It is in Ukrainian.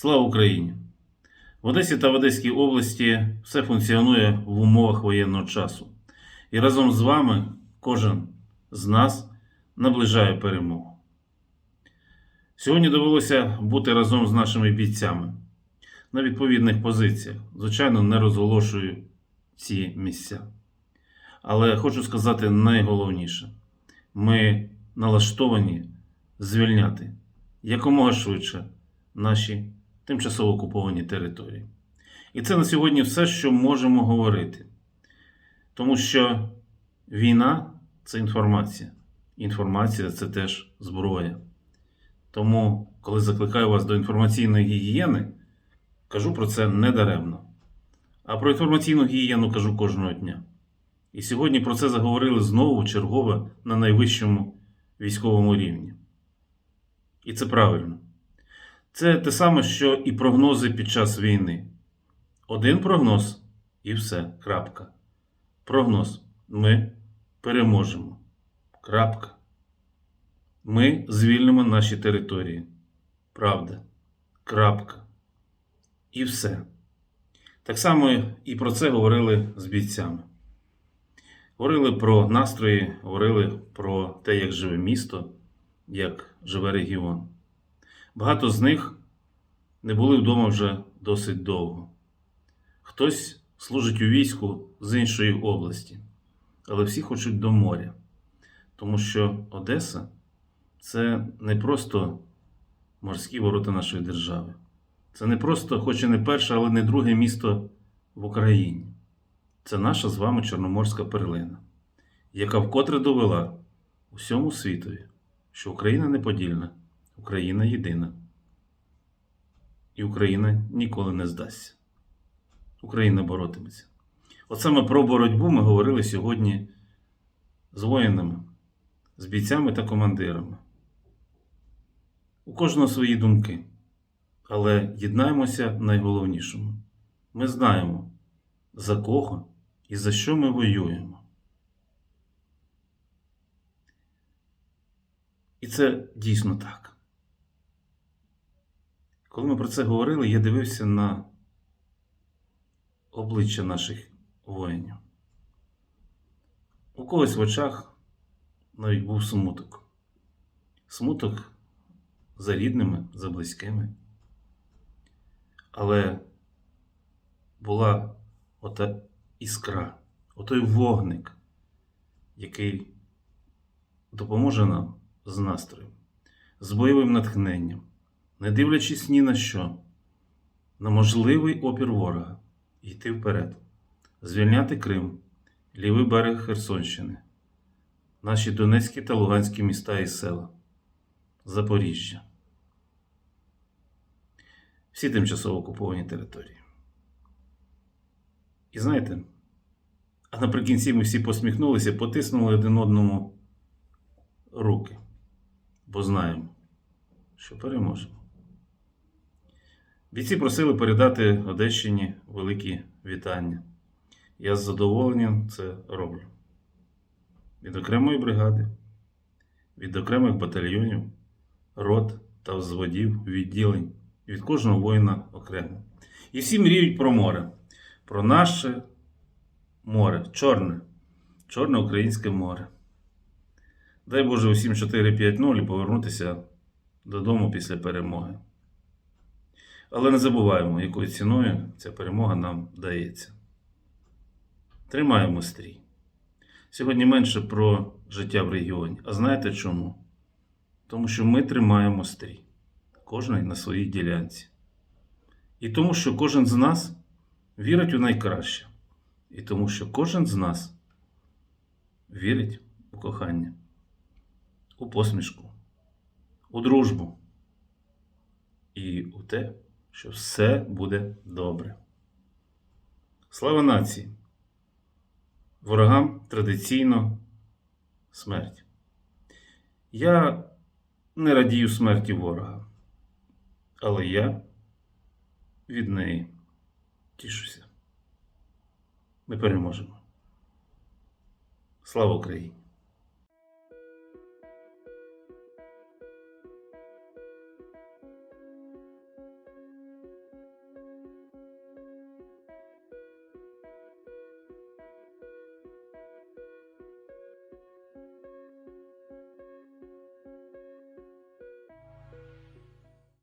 Слава Україні! В Одесі та в Одеській області все функціонує в умовах воєнного часу. І разом з вами кожен з нас наближає перемогу. Сьогодні довелося бути разом з нашими бійцями на відповідних позиціях. Звичайно, не розголошую ці місця. Але хочу сказати найголовніше: ми налаштовані звільняти якомога швидше наші тимчасово окуповані території. І це на сьогодні все, що можемо говорити. Тому що війна це інформація. Інформація це теж зброя. Тому, коли закликаю вас до інформаційної гігієни, кажу про це не даремно. А про інформаційну гігієну кажу кожного дня. І сьогодні про це заговорили знову чергове на найвищому військовому рівні. І це правильно. Це те саме, що і прогнози під час війни. Один прогноз і все. Крапка. Прогноз. Ми переможемо. Крапка. Ми звільнимо наші території. Правда. Крапка. І все. Так само і про це говорили з бійцями. Говорили про настрої, говорили про те, як живе місто, як живе регіон. Багато з них не були вдома вже досить довго. Хтось служить у війську з іншої області, але всі хочуть до моря, тому що Одеса це не просто морські ворота нашої держави. Це не просто, хоч і не перше, але не друге місто в Україні. Це наша з вами Чорноморська перлина, яка вкотре довела усьому світові, що Україна неподільна, Україна єдина. І Україна ніколи не здасться. Україна боротиметься. От саме про боротьбу ми говорили сьогодні з воїнами, з бійцями та командирами. У кожного свої думки. Але єднаємося в найголовнішому. Ми знаємо, за кого і за що ми воюємо. І це дійсно так. Коли ми про це говорили, я дивився на обличчя наших воїнів. У когось в очах навіть був смуток. Смуток за рідними, за близькими. Але була ота іскра, отой вогник, який допоможе нам з настроєм, з бойовим натхненням, не дивлячись ні на що, на можливий опір ворога, йти вперед, звільняти Крим, лівий берег Херсонщини, наші Донецькі та Луганські міста і села, Запоріжжя всі тимчасово окуповані території. І знаєте, а наприкінці ми всі посміхнулися, потиснули один одному руки, бо знаємо, що переможемо. Бійці просили передати Одещині великі вітання. Я з задоволенням це роблю. Від окремої бригади, від окремих батальйонів, рот та взводів, відділень від кожного воїна окремо. І всі мріють про море, про наше море, чорне, чорне українське море. Дай Боже усім 4-5-0 і повернутися додому після перемоги. Але не забуваємо, якою ціною ця перемога нам дається. Тримаємо стрій. Сьогодні менше про життя в регіоні. А знаєте чому? Тому що ми тримаємо стрій кожен на своїй ділянці. І тому, що кожен з нас вірить у найкраще. І тому, що кожен з нас вірить у кохання, у посмішку, у дружбу і у те, що все буде добре. Слава нації! Ворогам традиційно смерть. Я не радію смерті ворога але я від неї тішуся. Ми переможемо. Слава Україні!